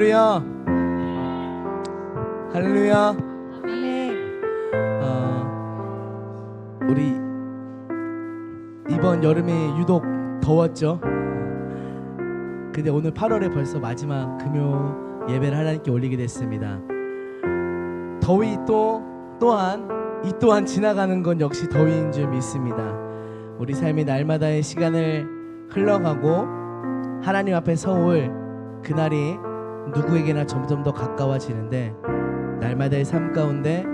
할렐루야. 할렐루야. 어, 우리 이번 여름에 유독 더웠죠. 근데 오늘 8월에 벌써 마지막 금요 예배를 하나님께 올리게 됐습니다. 더위 또 또한 이 또한 지나가는 건 역시 더위인 줄 믿습니다. 우리 삶이 날마다의 시간을 흘러가고 하나님 앞에 서울 그날이 누구에게나 점점 더 가까워지는데 날마다의 삶 가운데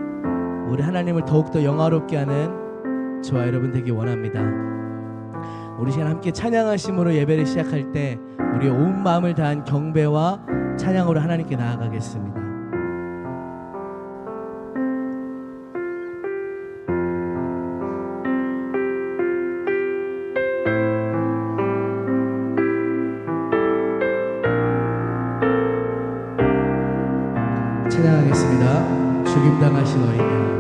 우리 하나님을 더욱더 영화롭게 하는 저와 여러분 되기 원합니다. 우리 시간 함께 찬양하심으로 예배를 시작할 때 우리의 온 마음을 다한 경배와 찬양으로 하나님께 나아가겠습니다. 인도하시노이다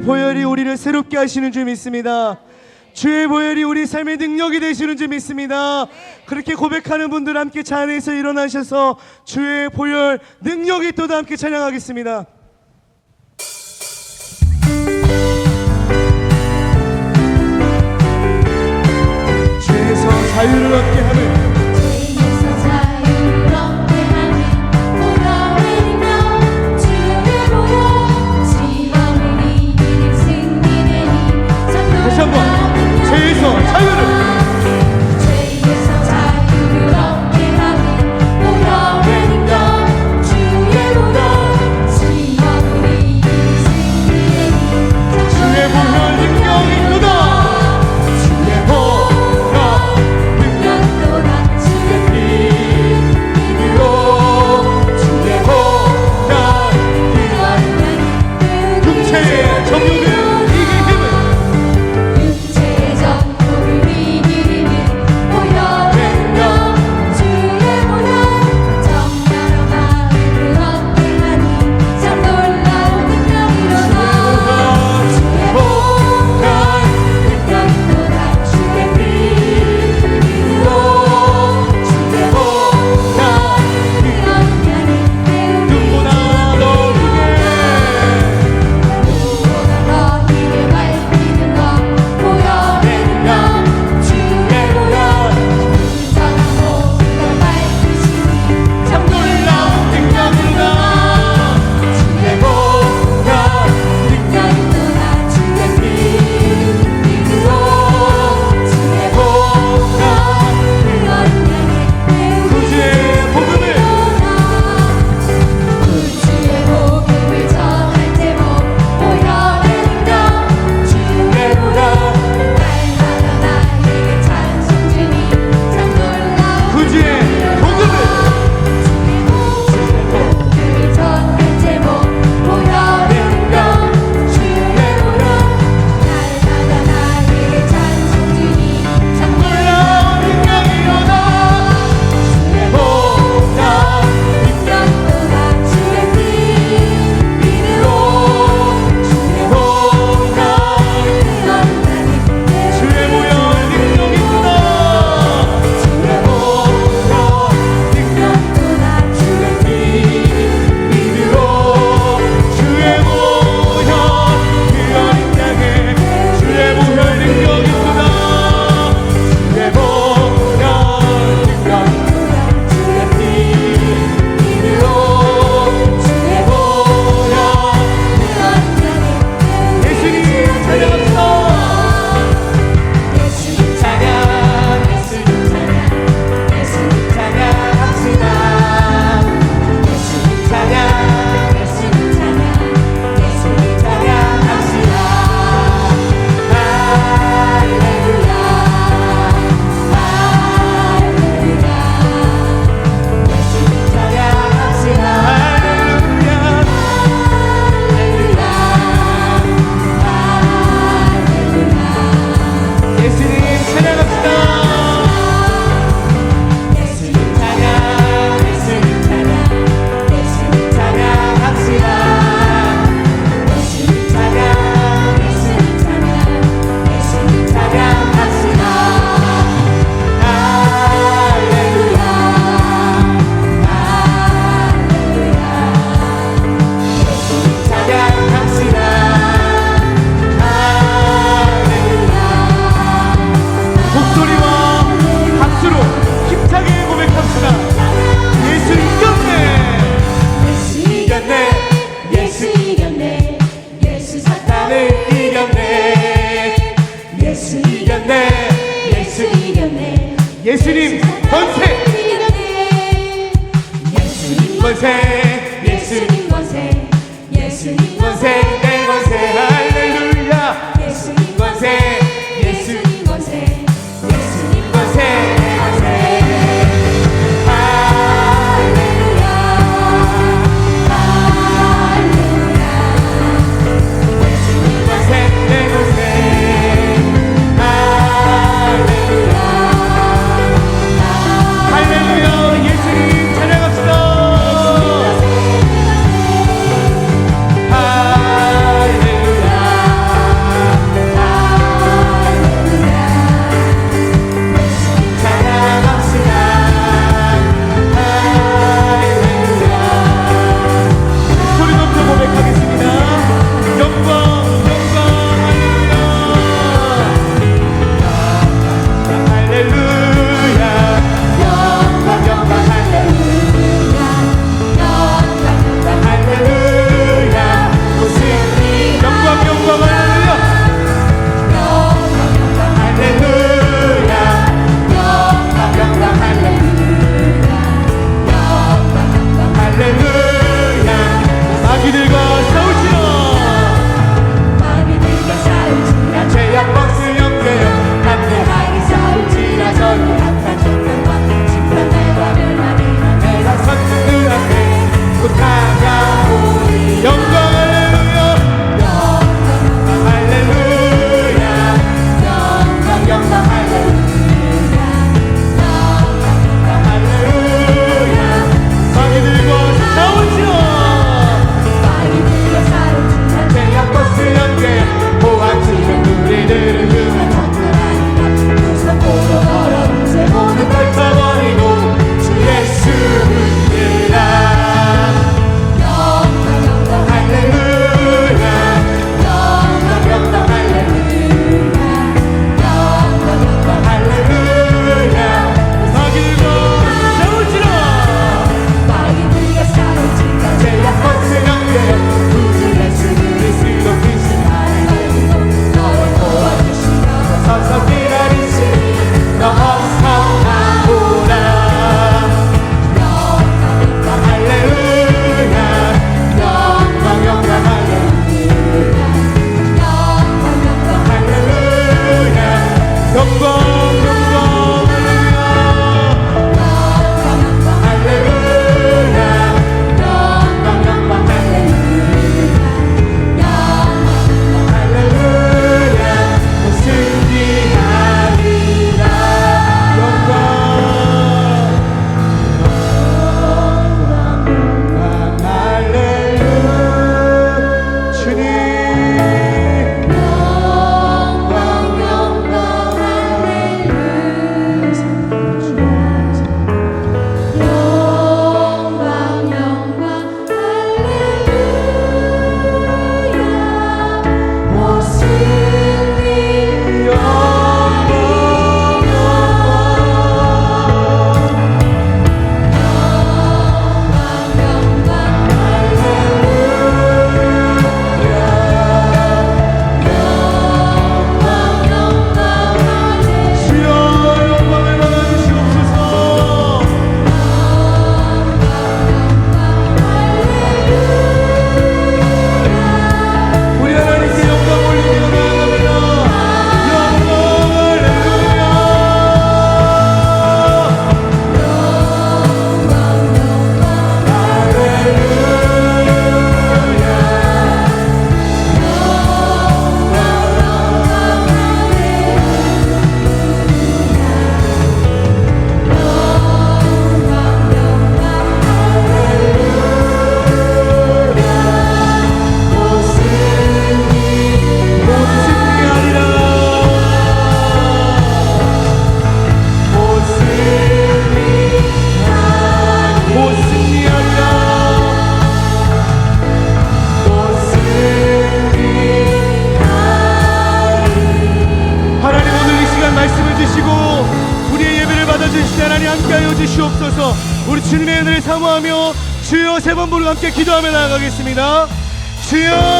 보혈이 우리를 새롭게 하시는 줄 믿습니다. 주의 보혈이 우리 삶의 능력이 되시는 줄 믿습니다. 그렇게 고백하는 분들 함께 자리에서 일어나셔서 주의 보혈 능력이 또다 함께 찬양하겠습니다. 주에서 자유를 얻 세번 부르 함께 기도하며 나아가겠습니다. 주여!